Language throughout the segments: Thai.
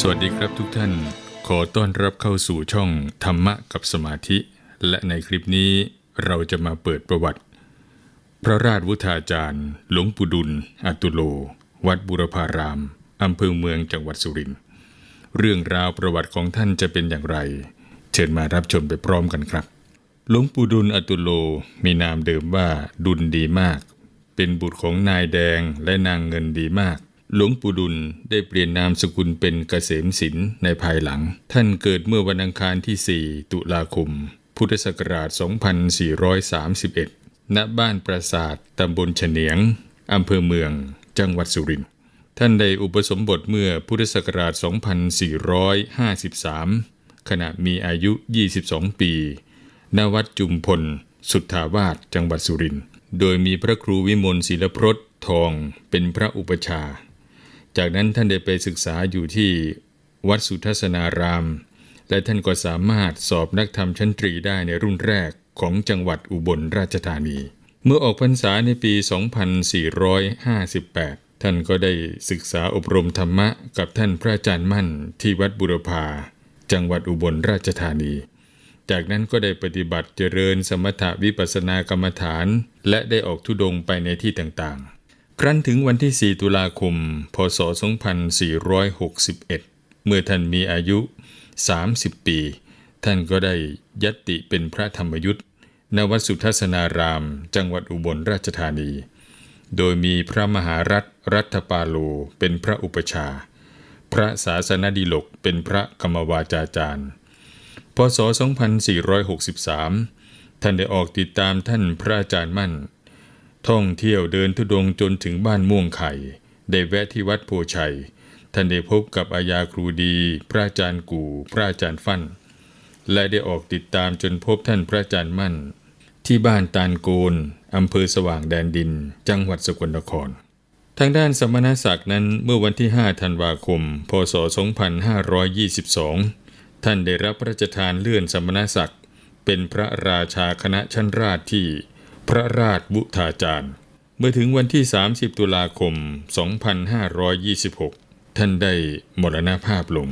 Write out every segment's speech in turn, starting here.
สวัสดีครับทุกท่าน ขอต้อนรับเข้าสู่ช่องธรรมะกับสมาธิ และในคลิปนี้เราจะมาเปิดประวัติ พระราชวุฒาจารย์ หลวงปู่ดุลอตุโล วัดบุรพารามอำเภอเมืองจังหวัดสุรินทร์เรื่องราวประวัติของท่านจะเป็นอย่างไร เชิญมารับชมไปพร้อมกันครับ หลวงปู่ดุลอตุโลมีนามเดิมว่าดุลดีมาก เป็นบุตรของนายแดงและนางเงินดีมาก หลวงปู่ดุลได้เปลี่ยนนามสกุลเป็นเกษมศิลป์ในภายหลัง ท่านเกิดเมื่อวันอังคารที่ 4 ตุลาคม พุทธศักราช 2431 ณ บ้านปราสาท ตำบลเฉนียง อำเภอเมือง จังหวัดสุรินทร์ ท่านได้อุปสมบทเมื่อพุทธศักราช 2453 ขณะมีอายุ 22 ปี ณ วัดจุมพล สุทธาวาส จังหวัดสุรินทร์ โดยมีพระครูวิมลศิลพรสทองเป็นพระอุปชา จากนั้นท่านได้ไปศึกษาอยู่ที่วัดสุทัศนาราม และท่านก็สามารถสอบนักธรรมชั้นตรีได้ในรุ่นแรกของจังหวัดอุบลราชธานี เมื่อออกพรรษาในปี 2458 ท่านก็ได้ศึกษาอบรมธรรมะกับท่านพระอาจารย์มั่นที่วัดบุรพา จังหวัดอุบลราชธานี จากนั้นก็ได้ปฏิบัติเจริญสมถะวิปัสสนากรรมฐาน และได้ออกทุดงไปในที่ต่างๆ ครั้นถึงวันที่ 4 ตุลาคม พศ 2461 เมื่อท่านมีอายุ 30 ปี ท่านก็ได้ยัตติเป็นพระธรรมยุทธ์ณวัดสุทัศนาราม จังหวัดอุบลราชธานี โดยมีพระมหารัฐรัตปาโลเป็นพระอุปชา พระศาสนดิลกเป็นพระกรรมวาจาจารย์ พศ 2463 ท่านได้ออกติดตามท่านพระอาจารย์มั่น ท่องเที่ยวเดินทุดงจนถึงบ้านม่วงไข่ ได้แวะที่วัดโพชัย ท่านได้พบกับอาญาครูดี พระอาจารย์กู่ พระอาจารย์ฟั่น และได้ออกติดตามจนพบท่านพระอาจารย์มั่น ที่บ้านตาลโกนอำเภอสว่างแดนดิน จังหวัดสกลนคร ทางด้านสมณศักดิ์นั้นเมื่อวันที่ 5 ธันวาคม พศ 2522 ท่านได้รับพระราชทานเลื่อนสมณศักดิ์เป็นพระราชาคณะชั้นราชที่ พระราชวุฒาจารย์ เมื่อถึงวันที่ 30 ตุลาคม 2526 ท่านได้มรณภาพลง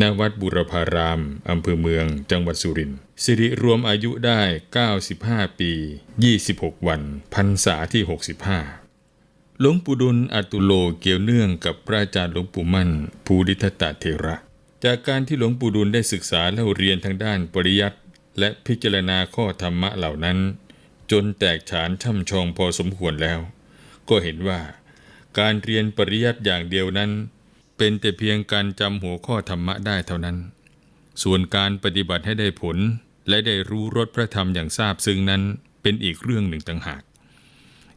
ณวัดบุรพาราม อำเภอเมือง จังหวัดสุรินทร์ สิริรวมอายุได้ 95 ปี 26 วัน พรรษาที่ 65 หลวงปู่ดุลอตุโลเกี่ยวเนื่องกับพระอาจารย์หลวงปู่มั่น ภูริทัตเทระ จากการที่หลวงปู่ดุลได้ศึกษาและเรียนทางด้านปริยัติและพิจารณาข้อธรรมะเหล่านั้น จนแตกฉานช่ำชองพอสมควรแล้ว ก็เห็นว่าการเรียนปริยัติอย่างเดียวนั้น เป็นแต่เพียงการจำหัวข้อธรรมะได้เท่านั้น ส่วนการปฏิบัติให้ได้ผลและได้รู้รสพระธรรมอย่างทราบซึ้งนั้นเป็นอีกเรื่องหนึ่งต่างหาก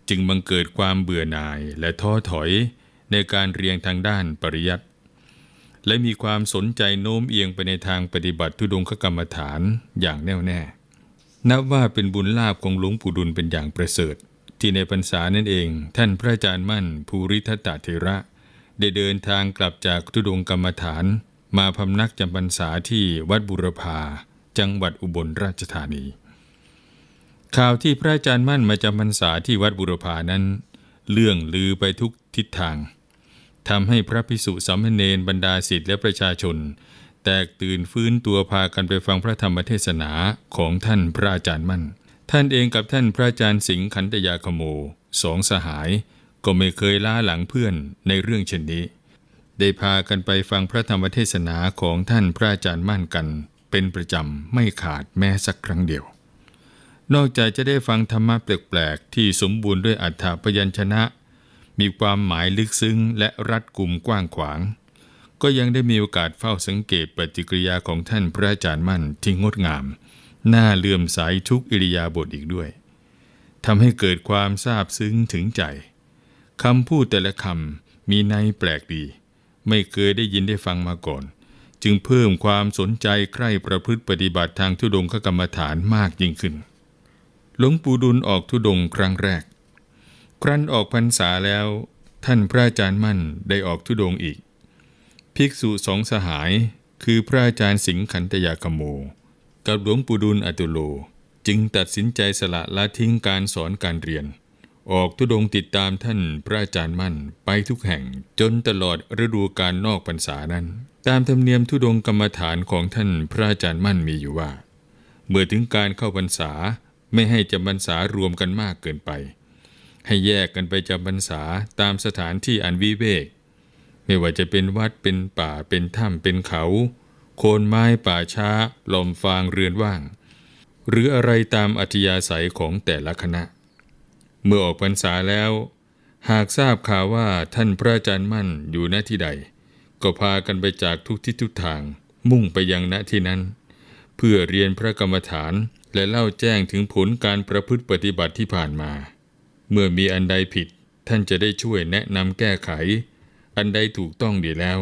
จึงบังเกิดความเบื่อหน่ายและท้อถอยในการเรียนทางด้านปริยัติและมีความสนใจโน้มเอียงไปในทางปฏิบัติทุดงคกรรมฐานอย่างแน่วแน่ นับว่าเป็นบุญลาภของหลวงปู่ดุลเป็นอย่างประเสริฐ ที่ในพรรษานั่นเอง ท่านพระอาจารย์มั่นภูริทัตตเทระ ได้เดินทางกลับจากทุดงกรรมฐาน มาพำนักจำพรรษาที่วัดบุรพาจังหวัดอุบลราชธานี ข่าวที่พระอาจารย์มั่นมาจำพรรษาที่วัดบุรพานั้น เรื่องลือไปทุกทิศทางทำให้พระพิสุสามเณรบรรดาศิษย์และประชาชน แตกตื่นฟื้นตัวพากันไปฟังพระธรรมเทศนาของท่านพระอาจารย์มั่น ท่านเองกับท่านพระอาจารย์สิงห์ขันตยาคโมสองสหาย ก็ไม่เคยล้าหลังเพื่อนในเรื่องเช่นนี้ ได้พากันไปฟังพระธรรมเทศนาของท่านพระอาจารย์มั่นกัน เป็นประจำไม่ขาดแม้สักครั้งเดียว นอกจากจะได้ฟังธรรมะแปลกๆที่สมบูรณ์ด้วยอัฏฐพยัญชนะ มีความหมายลึกซึ้งและรัดกุมกว้างขวาง ก็ยังได้มีโอกาสเฝ้าสังเกตปฏิกิริยาของท่านพระอาจารย์มั่นที่งดงาม น่าเลื่อมใสทุกอิริยาบถอีกด้วยทำให้เกิดความซาบซึ้งถึงใจคำพูดแต่ละคำมีในแปลกดี ไม่เคยได้ยินได้ฟังมาก่อน จึงเพิ่มความสนใจใคร่ประพฤติปฏิบัติทางทุดงคกรรมฐานมากยิ่งขึ้น หลวงปู่ดุลออกทุดงค์ครั้งแรก ครั้นออกพรรษาแล้ว ท่านพระอาจารย์มั่นได้ออกทุดงค์อีก ภิกษุสองสหาย คือพระอาจารย์สิงห์ขันตยากโม กับหลวงปู่ดุลอตุโล จึงตัดสินใจสละละทิ้งการสอนการเรียน ออกทุดงติดตามท่านพระอาจารย์มั่นไปทุกแห่งจนตลอดฤดูการนอกพรรษานั้น ตามธรรมเนียมทุดงกรรมฐานของท่านพระอาจารย์มั่นมีอยู่ว่า เมื่อถึงการเข้าพรรษาไม่ให้จำพรรษารวมกันมากเกินไป ให้แยกกันไปจำพรรษาตามสถานที่อันวิเวก ไม่ว่าจะเป็นวัดเป็นป่าเป็นถ้ำเป็นเขา โคนไม้ป่าช้าลมฟางเรือนว่าง หรืออะไรตามอัธยาศัยของแต่ละคณะ เมื่อออกพรรษาแล้ว หากทราบข่าวว่าท่านพระอาจารย์มั่นอยู่ณที่ใด ก็พากันไปจากทุกทิศทุกทาง มุ่งไปยังณที่นั้น เพื่อเรียนพระกรรมฐานและเล่าแจ้งถึงผลการประพฤติปฏิบัติที่ผ่านมา เมื่อมีอันใดผิดท่านจะได้ช่วยแนะนำแก้ไข อันใดถูกต้องดีแล้ว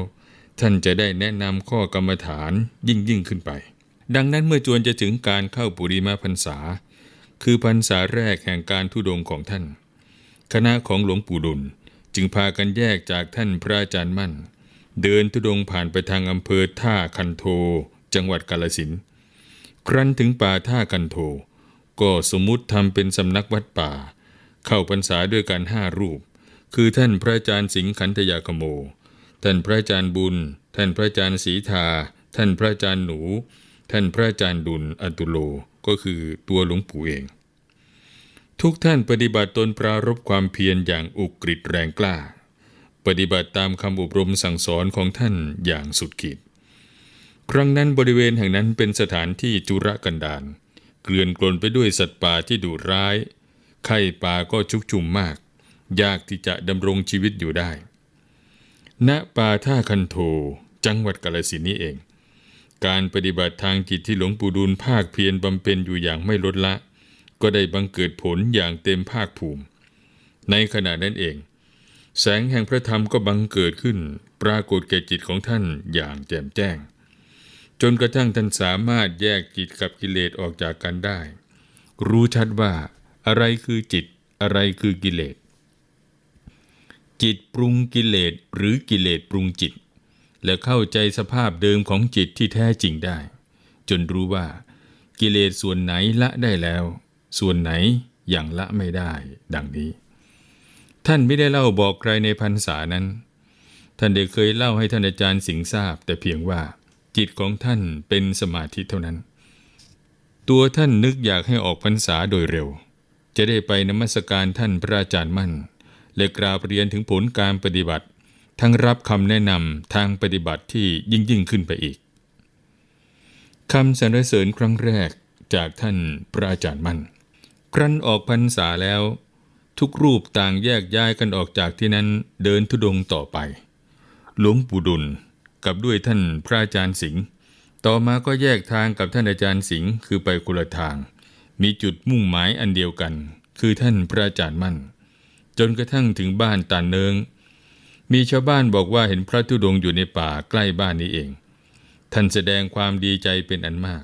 ท่านจะได้แนะนำข้อกรรมฐานยิ่งยิ่งขึ้นไป ดังนั้นเมื่อจวนจะถึงการเข้าปุริมาพรรษา คือพรรษาแรกแห่งการทุดงของท่าน คณะของหลวงปู่ดุลจึงพากันแยกจากท่านพระอาจารย์มั่น เดินทุดงผ่านไปทางอำเภอท่าคันโท จังหวัดกาลสินครั้นถึงป่าท่ากันโท ก็สมมุติทำเป็นสำนักวัดป่า เข้าพรรษาด้วยกันห้ารูป คือท่านพระอาจารย์สิงขันธยาคโม ท่านพระอาจารย์บุญ ท่านพระอาจารย์ศรีทา ท่านพระอาจารย์หนู ท่านพระอาจารย์ดุลอตุโล ก็คือตัวหลวงปู่เอง ทุกท่านปฏิบัติตนปรารบความเพียรอย่างอุกฤษแรงกล้า ปฏิบัติตามคำอบรมสั่งสอนของท่านอย่างสุดขีด ครั้งนั้นบริเวณแห่งนั้นเป็นสถานที่จุรกันดารเกลื่อนกลนไปด้วยสัตว์ป่าที่ดุร้าย ไข่ป่าก็ชุกชุมมาก ยากที่จะดำรงชีวิตอยู่ได้ ณ ป่าท่าคันโท จังหวัดกาฬสินนี้เอง การปฏิบัติทางจิตที่หลวงปู่ดูลภาคเพียรบำเพ็ญอยู่อย่างไม่ลดละ ก็ได้บังเกิดผลอย่างเต็มภาคภูมิ ในขณะนั้นเอง แสงแห่งพระธรรมก็บังเกิดขึ้น ปรากฏแก่จิตของท่านอย่างแจ่มแจ้ง จนกระทั่งท่านสามารถแยกจิตกับกิเลสออกจากกันได้ รู้ชัดว่าอะไรคือจิตอะไรคือกิเลส จิตปรุงกิเลสหรือกิเลสปรุงจิต และเข้าใจสภาพเดิมของจิตที่แท้จริงได้ จนรู้ว่า กิเลสส่วนไหนละได้แล้ว ส่วนไหนยังละไม่ได้ ดังนี้ ท่านไม่ได้เล่าบอกใครในพรรษานั้น ท่านได้เคยเล่าให้ท่านอาจารย์สิงห์ทราบ แต่เพียงว่า จิตของท่านเป็นสมาธิเท่านั้น ตัวท่านนึกอยากให้ออกพรรษาโดยเร็ว จะได้ไปนมัสการท่านพระอาจารย์มั่น และกราบเรียนถึงผลการปฏิบัติ ทั้งรับคำแนะนำทางปฏิบัติที่ยิ่งยิ่งขึ้นไปอีกคำสรรเสริญครั้งแรกจากท่านพระอาจารย์มั่น ครั้นออกพรรษาแล้ว ทุกรูปต่างแยกย้ายกันออกจากที่นั้นเดินทุดงค์ต่อไป หลวงปู่ดุลกับด้วยท่านพระอาจารย์สิงห์ต่อมาก็แยกทางกับท่านอาจารย์สิงห์คือไปคนละทาง มีจุดมุ่งหมายอันเดียวกัน คือท่านพระอาจารย์มั่น จนกระทั่งถึงบ้านตาเนิง มีชาวบ้านบอกว่าเห็นพระธุดงค์อยู่ในป่าใกล้บ้านนี้เอง ท่านแสดงความดีใจเป็นอันมาก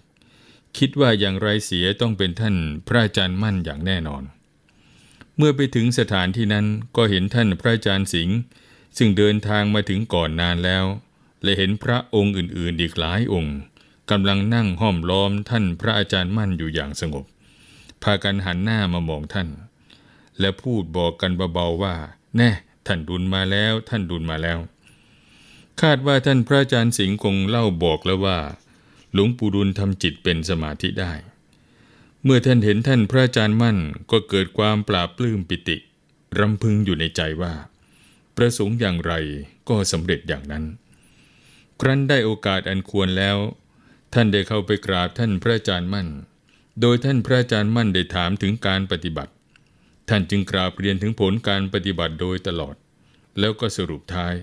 คิดว่าอย่างไรเสียต้องเป็นท่านพระอาจารย์มั่นอย่างแน่นอน เมื่อไปถึงสถานที่นั้นก็เห็นท่านพระอาจารย์สิงห์ซึ่งเดินทางมาถึงก่อนนานแล้ว และเห็นพระองค์อื่นๆ อีกหลายองค์กำลังนั่งห้อมล้อมท่านพระอาจารย์มั่นอยู่อย่างสงบ พากันหันหน้ามามองท่าน และพูดบอกกันเบาๆว่า แน่ท่านดุลมาแล้วท่านดุลมาแล้ว คาดว่าท่านพระอาจารย์สิงห์คงเล่าบอกแล้วว่า หลวงปู่ดุลทำจิตเป็นสมาธิได้ เมื่อท่านเห็นท่านพระอาจารย์มั่นก็เกิดความปราบปลื้มปิติรำพึงอยู่ในใจว่า ประสงค์อย่างไรก็สำเร็จอย่างนั้น ครั้นได้โอกาสอันควรแล้ว ท่านได้เข้าไปกราบท่านพระอาจารย์มั่น โดยท่านพระอาจารย์มั่นได้ถามถึงการปฏิบัติ ท่านจึงกราบเรียนถึงผลการปฏิบัติโดยตลอด แล้วก็สรุปท้าย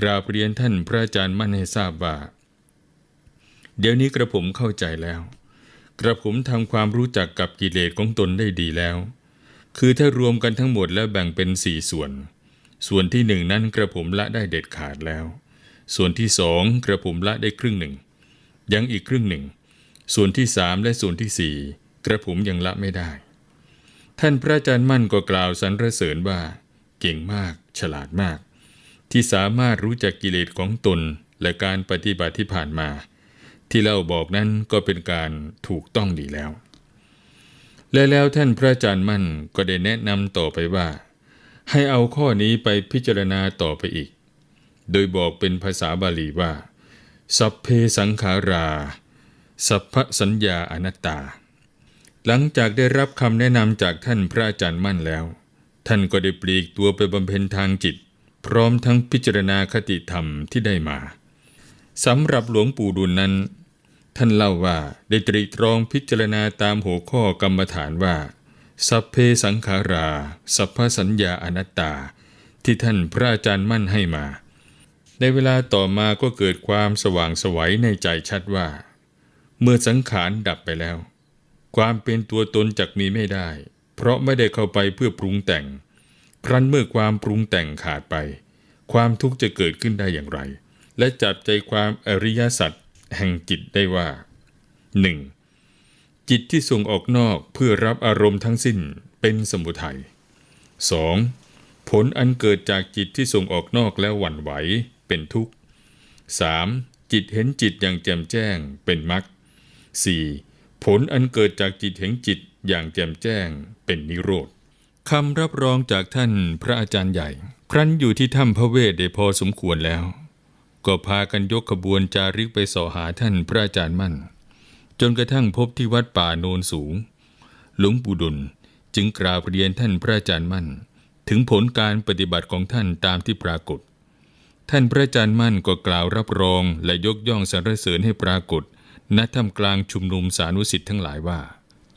กราบเรียนท่านพระอาจารย์มั่นให้ทราบว่า เดี๋ยวนี้กระผมเข้าใจแล้ว กระผมทำความรู้จักกับกิเลสของตนได้ดีแล้ว คือถ้ารวมกันทั้งหมดแล้วแบ่งเป็นสี่ส่วน ส่วนที่หนึ่งนั้นกระผมละได้เด็ดขาดแล้ว ส่วนที่สองกระผมละได้ครึ่งหนึ่ง ยังอีกครึ่งหนึ่ง ส่วนที่สามและส่วนที่สี่กระผมยังละไม่ได้ ท่านพระอาจารย์มั่นก็กล่าวสรรเสริญว่า เก่งมาก ฉลาดมาก ที่สามารถรู้จักกิเลสของตนและการปฏิบัติที่ผ่านมา ที่เล่าบอกนั้นก็เป็นการถูกต้องดีแล้ว และแล้วท่านพระอาจารย์มั่นก็ได้แนะนำต่อไปว่า ให้เอาข้อนี้ไปพิจารณาต่อไปอีก โดยบอกเป็นภาษาบาลีว่า สัพเพสังขารา สัพพสัญญาอนัตตา หลังจากได้รับคำแนะนำจากท่านพระอาจารย์มั่นแล้ว ท่านก็ได้ปลีกตัวไปบำเพ็ญทางจิต พร้อมทั้งพิจารณาคติธรรมที่ได้มาสำหรับหลวงปู่ดุลนั้น ท่านเล่าว่าได้ตรีตรองพิจารณาตามหัวข้อกรรมฐานว่า สัพเพสังขารา สัพพสัญญาอนัตตา ที่ท่านพระอาจารย์มั่นให้มา ในเวลาต่อมาก็เกิดความสว่างสวัยในใจชัดว่า เมื่อสังขารดับไปแล้ว ความเป็นตัวตนจักมีไม่ได้ เพราะไม่ได้เข้าไปเพื่อปรุงแต่ง ครั้นเมื่อความปรุงแต่งขาดไป ความทุกข์จะเกิดขึ้นได้อย่างไร และจับใจความอริยสัจแห่งจิตได้ว่า 1. จิตที่ส่งออกนอกเพื่อรับอารมณ์ทั้งสิ้นเป็นสมุทัย 2. ผลอันเกิดจากจิตที่ส่งออกนอกแล้วหวั่นไหวเป็นทุกข์ 3. จิตเห็นจิตอย่างแจ่มแจ้งเป็นมรรค 4. ผลอันเกิดจากจิตเห็นจิตอย่างแจ่มแจ้งเป็นนิโรธคำรับรองจากท่านพระอาจารย์ใหญ่ ครั้นอยู่ที่ถ้ำพระเวทได้พอสมควรแล้ว ก็พากันยกขบวนจาริกไปสอหาท่านพระอาจารย์มั่น จนกระทั่งพบที่วัดป่าโนนสูง หลวงปู่ดุลจึงกราบเรียนท่านพระอาจารย์มั่น ถึงผลการปฏิบัติของท่านตามที่ปรากฏ ท่านพระอาจารย์มั่นก็กล่าวรับรองและยกย่องสรรเสริญให้ปรากฏ ณท่ามกลางชุมนุมสานุสิทธิ์ทั้งหลายว่า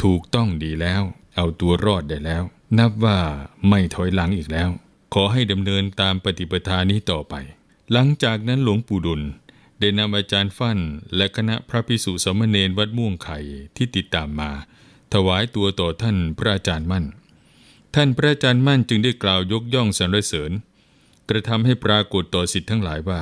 ถูกต้องดีแล้ว เอาตัวรอดได้แล้ว นับว่าไม่ถอยหลังอีกแล้ว ขอให้ดำเนินตามปฏิปทานี้ต่อไป หลังจากนั้นหลวงปู่ดุลได้นำอาจารย์ฟั่น และคณะพระพิสุสามเณรวัดม่วงไข่ที่ติดตามมา ถวายตัวต่อท่านพระอาจารย์มั่น ท่านพระอาจารย์มั่นจึงได้กล่าวยกย่องสรรเสริญ กระทำให้ปรากฏต่อสิทธิ์ทั้งหลายว่า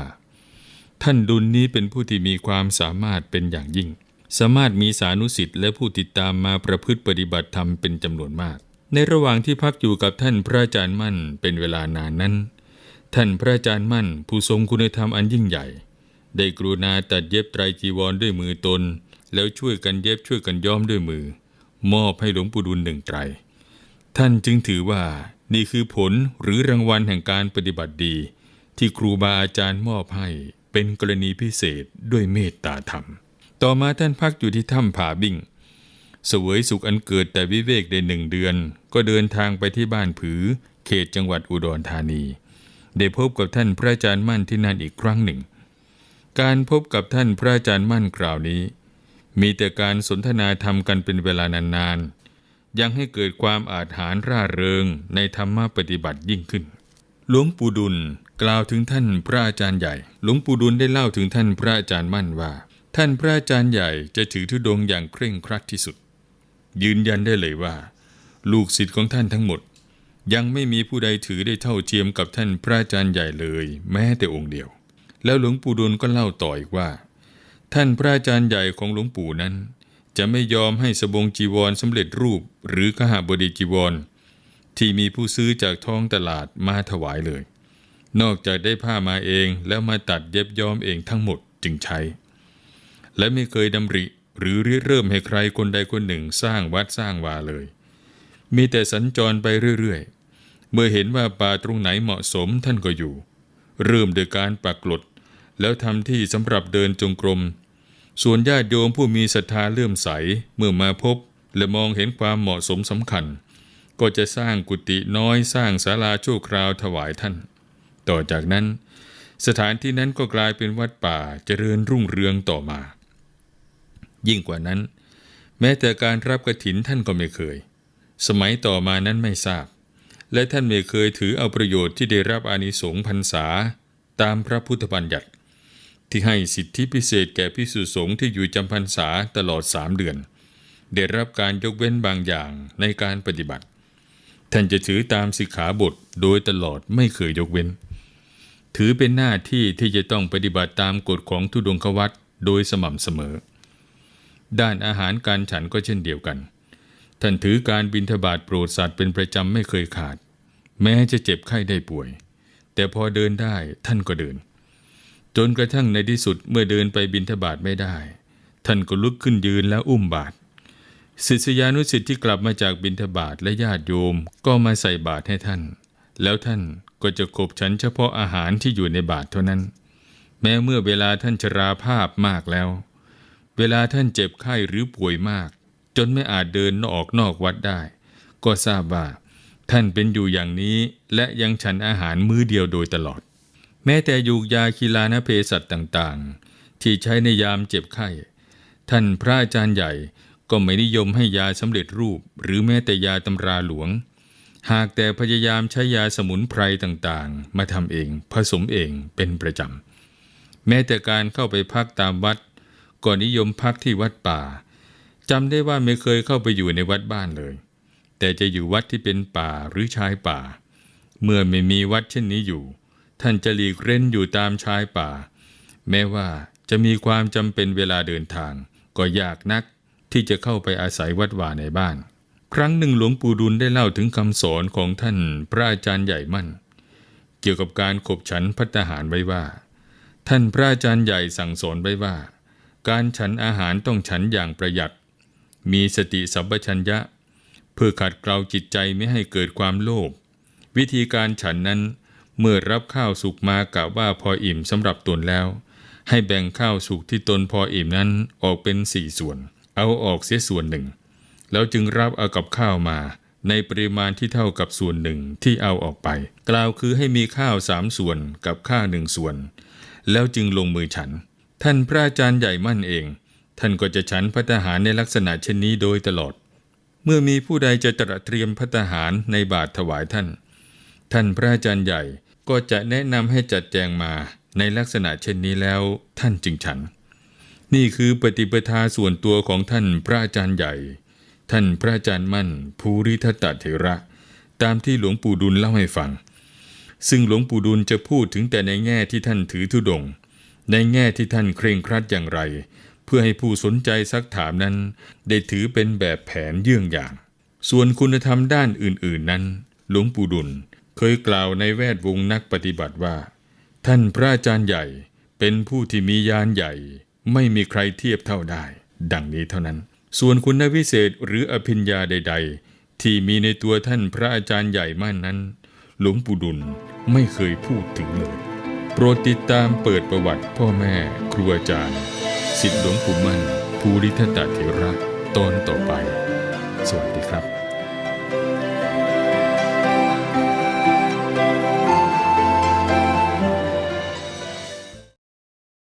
ท่านดุลนี้เป็นผู้ที่มีความสามารถเป็นอย่างยิ่ง สามารถมีสานุสิทธิ์และผู้ติดตามมาประพฤติปฏิบัติธรรมเป็นจำนวนมาก ในระหว่างที่พักอยู่กับท่านพระอาจารย์มั่นเป็นเวลานานนั้น ท่านพระอาจารย์มั่น ผู้ทรงคุณธรรมอันยิ่งใหญ่ ได้กรุณาตัดเย็บไตรจีวรด้วยมือตน แล้วช่วยกันเย็บช่วยกันย้อมด้วยมือ มอบให้หลวงปู่ดุลหนึ่งไตร ท่านจึงถือว่านี่คือผลหรือรางวัลแห่งการปฏิบัติดี ที่ครูบาอาจารย์มอบให้ เป็นกรณีพิเศษด้วยเมตตาธรรม ต่อมาท่านพักอยู่ที่ถ้ำผาบิ่งเสวยสุขอันเกิดแต่วิเวกได้หนึ่งเดือน ก็เดินทางไปที่บ้านผือ เขตจังหวัดอุดรธานี ได้พบกับท่านพระอาจารย์มั่นที่นั่นอีกครั้งหนึ่ง การพบกับท่านพระอาจารย์มั่นคราวนี้ มีแต่การสนทนาธรรมกันเป็นเวลานานๆ ยังให้เกิดความอาถรรพ์ร่าเริงในธรรมปฏิบัติยิ่งขึ้น หลวงปู่ดุล กล่าวถึงท่านพระอาจารย์ใหญ่ หลวงปู่ดุลได้เล่าถึงท่านพระอาจารย์มั่นว่า ท่านพระอาจารย์ใหญ่จะถือธุดงค์อย่างเคร่งครัดที่สุด ยืนยันได้เลยว่า ลูกศิษย์ของท่านทั้งหมด ยังไม่มีผู้ใดถือได้เท่าเทียมกับท่านพระอาจารย์ใหญ่เลย แม้แต่องค์เดียว แล้วหลวงปู่ดุลก็เล่าต่ออีกว่า ท่านพระอาจารย์ใหญ่ของหลวงปู่นั้น จะไม่ยอมให้สบงจีวรสำเร็จรูปหรือขหบดีจีวร ที่มีผู้ซื้อจากท้องตลาดมาถวายเลย นอกจากได้ผ้ามาเองแล้วมาตัดเย็บย้อมเองทั้งหมดจึงใช้ และไม่เคยดำริหรือริเริ่มให้ใครคนใดคนหนึ่งสร้างวัดสร้างวาเลย มีแต่สัญจรไปเรื่อยๆ เมื่อเห็นว่าป่าตรงไหนเหมาะสมท่านก็อยู่ เริ่มโดยการปักกลด แล้วทำที่สำหรับเดินจงกรม ส่วนญาติโยมผู้มีศรัทธาเลื่อมใสเมื่อมาพบ และมองเห็นความเหมาะสมสำคัญ ก็จะสร้างกุฏิน้อยสร้างศาลาชั่วคราวถวายท่าน ต่อจากนั้น สถานที่นั้นก็กลายเป็นวัดป่าเจริญรุ่งเรืองต่อมา ยิ่งกว่านั้น แม้แต่การรับกระถินท่านก็ไม่เคย สมัยต่อมานั้นไม่ทราบ และท่านไม่เคยถือเอาประโยชน์ที่ได้รับอานิสงส์พรรษาตามพระพุทธบัญญัติ ที่ให้สิทธิพิเศษแก่พิสุสงฆ์ที่อยู่จำพรรษาตลอดสามเดือน ได้รับการยกเว้นบางอย่างในการปฏิบัติ ท่านจะถือตามสิกขาบทโดยตลอดไม่เคยยกเว้น ถือเป็นหน้าที่ที่จะต้องปฏิบัติตามกฎของทุดงควัตโดยสม่ำเสมอ ด้านอาหารการฉันก็เช่นเดียวกัน ท่านถือการบินทบาทโปรดสัตว์เป็นประจำไม่เคยขาด แม้จะเจ็บไข้ได้ป่วย แต่พอเดินได้ท่านก็เดิน จนกระทั่งในที่สุดเมื่อเดินไปบินทบาทไม่ได้ ท่านก็ลุกขึ้นยืนแล้วอุ้มบาตรศิษยานุศิษย์ที่กลับมาจากบินทบาทและญาติโยมก็มาใส่บาตรให้ท่าน แล้วท่าน ก็จะขบฉันเฉพาะอาหารที่อยู่ในบาตรเท่านั้น แม้เมื่อเวลาท่านชราภาพมากแล้ว เวลาท่านเจ็บไข้หรือป่วยมาก จนไม่อาจเดินออกนอกวัดได้ ก็ทราบว่า ท่านเป็นอยู่อย่างนี้และยังฉันอาหารมื้อเดียวโดยตลอด แม้แต่ยูกยาคีลานเพสัตต่างๆ ที่ใช้ในยามเจ็บไข้ ท่านพระอาจารย์ใหญ่ก็ไม่นิยมให้ยาสำเร็จรูปหรือแม้แต่ยาตำราหลวง หากแต่พยายามใช้ยาสมุนไพรต่างๆ มาทำเองผสมเองเป็นประจำ แม้แต่การเข้าไปพักตามวัดก็นิยมพักที่วัดป่าจำได้ว่าไม่เคยเข้าไปอยู่ในวัดบ้านเลย แต่จะอยู่วัดที่เป็นป่าหรือชายป่า เมื่อไม่มีวัดเช่นนี้อยู่ ท่านจะหลีกเร้นอยู่ตามชายป่า แม้ว่าจะมีความจำเป็นเวลาเดินทาง ก็ยากนักที่จะเข้าไปอาศัยวัดวาในบ้าน ครั้งหนึ่งหลวงปู่ดุลได้เล่าถึงคำสอนของท่านพระอาจารย์ใหญ่มั่น เกี่ยวกับการขบฉันพัตหารไว้ว่า ท่านพระอาจารย์ใหญ่สั่งสอนไว้ว่า การฉันอาหารต้องฉันอย่างประหยัด มีสติสัมปชัญญะ เพื่อขัดเกลาจิตใจไม่ให้เกิดความโลภวิธีการฉันนั้นเมื่อรับข้าวสุกมากะว่าพออิ่มสำหรับตนแล้ว ให้แบ่งข้าวสุกที่ตนพออิ่มนั้นออกเป็นสี่ส่วน เอาออกเสียส่วนหนึ่ง แล้วจึงรับเอากับข้าวมา ในปริมาณที่เท่ากับส่วนหนึ่งที่เอาออกไป กล่าวคือให้มีข้าวสามส่วนกับข้าวหนึ่งส่วน แล้วจึงลงมือฉัน ท่านพระอาจารย์ใหญ่มั่นเอง ท่านก็จะฉันพัตตาหารในลักษณะเช่นนี้โดยตลอด เมื่อมีผู้ใดจะตระเตรียมพัตตาหารในบาทถวายท่าน ท่านพระอาจารย์ใหญ่ก็จะแนะนำให้จัดแจงมาในลักษณะเช่นนี้แล้วท่านจึงฉัน นี่คือปฏิปทาส่วนตัวของท่านพระอาจารย์ใหญ่ ท่านพระอาจารย์มั่น ภูริทัตเถระ ตามที่หลวงปู่ดุลเล่าให้ฟัง ซึ่งหลวงปู่ดุลจะพูดถึงแต่ในแง่ที่ท่านถือธุดง ในแง่ที่ท่านเคร่งครัดอย่างไร เพื่อให้ผู้สนใจซักถามนั้น ได้ถือเป็นแบบแผนเยื่องอย่าง ส่วนคุณธรรมด้านอื่น ๆนั้น หลวงปู่ดุลเคยกล่าวในแวดวงนักปฏิบัติว่า ท่านพระอาจารย์ใหญ่เป็นผู้ที่มียานใหญ่ ไม่มีใครเทียบเท่าได้ ดังนี้เท่านั้น ส่วนคุณวิเศษหรืออภิญญาใด ๆ ที่มีในตัวท่านพระอาจารย์ใหญ่ม่านนั้น หลวงปู่ดุลไม่เคยพูดถึงเลย โปรดติดตามเปิดประวัติพ่อแม่ ครูอาจารย์สิทธิหลวงปู่มั่นภูริทัตตเถระตอนต่อไป สวัสดีครับ